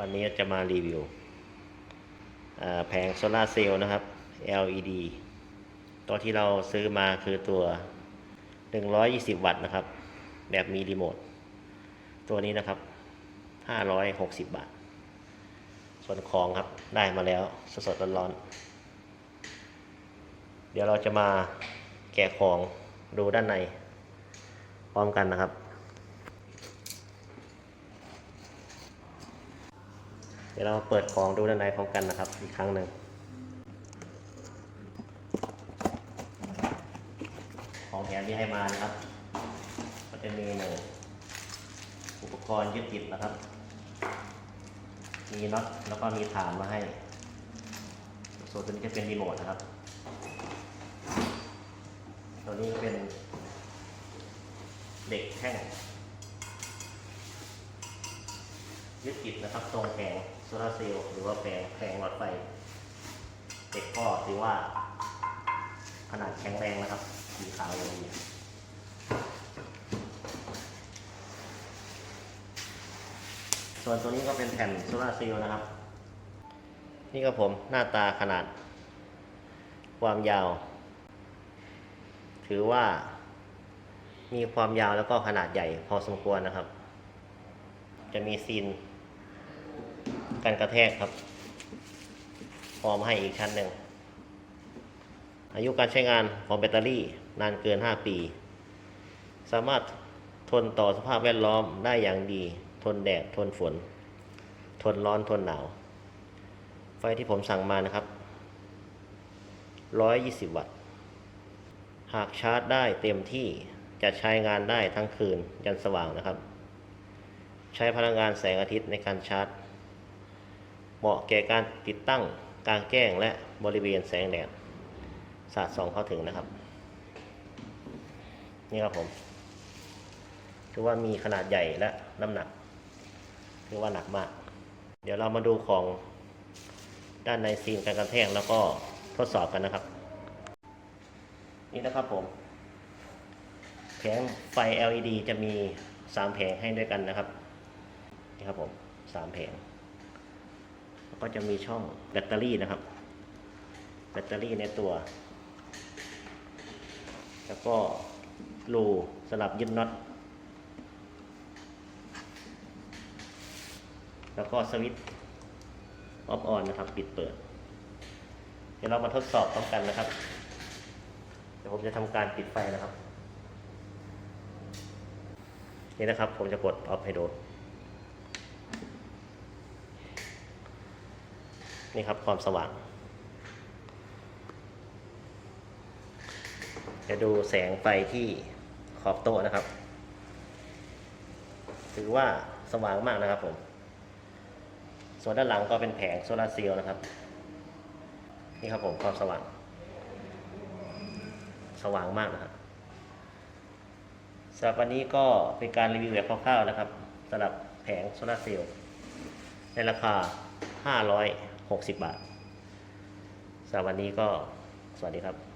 วันนี้จะมารีวิวแผงโซลาร์เซลล์นะครับ LED ตัวที่เราซื้อมาคือตัว 120 วัตต์นะครับ แบบมีรีโมท ตัวนี้นะครับ 560 บาท ส่วนของครับได้มาแล้วสดๆร้อนๆ เดี๋ยวเราจะมาแกะของดูด้านในพร้อมกันนะครับ ดี๋ยวเราเปิดของดูด้านในพร้อมกันนะครับ อีกครั้งหนึ่งของแถมที่ให้มานะครับ ก็จะมีหนึ่งอุปกรณ์ยึดติดนะครับ มีน็อตแล้วก็มีฐานมาให้ ส่วนตัวนี้จะเป็นรีโมทนะครับ ตัวนี้เป็นเหล็กแท่ง ยึดติดนะครับตรงแผงโซลาร์เซลล์หรือว่าแผงแผงหลอดไฟเด็กก็ถือว่า ขนาดแข็งแรงนะครับสีขาวอย่างนี้ส่วนตัวนี้ก็เป็นแผ่นโซลาร์เซลล์นะครับ นี่ก็ผมหน้าตาขนาด ความยาว ถือว่า มีความยาวแล้วก็ขนาดใหญ่พอสมควรนะครับ จะมีซีน กันกระแทกครับพร้อมให้อีกชั้นหนึ่ง อายุการใช้งานของแบตเตอรี่นานเกิน 5 ปี สามารถทนต่อสภาพแวดล้อมได้อย่างดี ทนแดด ทนฝน ทนร้อน ทนหนาว ไฟที่ผมสั่งมานะครับ 120 วัตต์ หากชาร์จได้เต็มที่จะใช้งานได้ทั้งคืนยันสว่างนะครับ ใช้พลังงานแสงอาทิตย์ในการชาร์จ เหมาะแก่การติดตั้งกลางแจ้งและบริเวณแสงแดดสาดส่องเข้าถึงนะครับ นี่ครับผมถือว่ามีขนาดใหญ่และน้ำหนักถือว่าหนักมาก เดี๋ยวเรามาดูของด้านในซีนการกระแทกแล้วก็ทดสอบกันนะครับ นี่นะครับผมแผงไฟ LED จะมี 3 แผงให้ด้วยกันนะครับ นี่ครับผม 3 แผง แล้วก็จะมีช่องแบตเตอรี่นะครับ แบตเตอรี่ในตัว แล้วก็รูสลับยึดน็อตแล้วก็สวิตช์ออฟออนนะครับ ปิดเปิด เดี๋ยวเรามาทดสอบพร้อมกันนะครับเดี๋ยวผมจะทำการปิดไฟนะครับ นี่นะครับ ผมจะกดออฟให้ดู นี่ครับความสว่างจะดูแสงไฟที่ขอบโต๊ะนะครับ ถือว่าสว่างมากนะครับผม ส่วนด้านหลังก็เป็นแผงโซลาร์เซลล์นะครับ นี่ครับผมความสว่าง สว่างมากนะครับสำหรับวันนี้ก็เป็นการรีวิวแบบคร่าวๆนะครับสำหรับแผงโซลาร์เซลล์ในราคา 60 บาทสำหรับวันนี้ก็สวัสดีครับ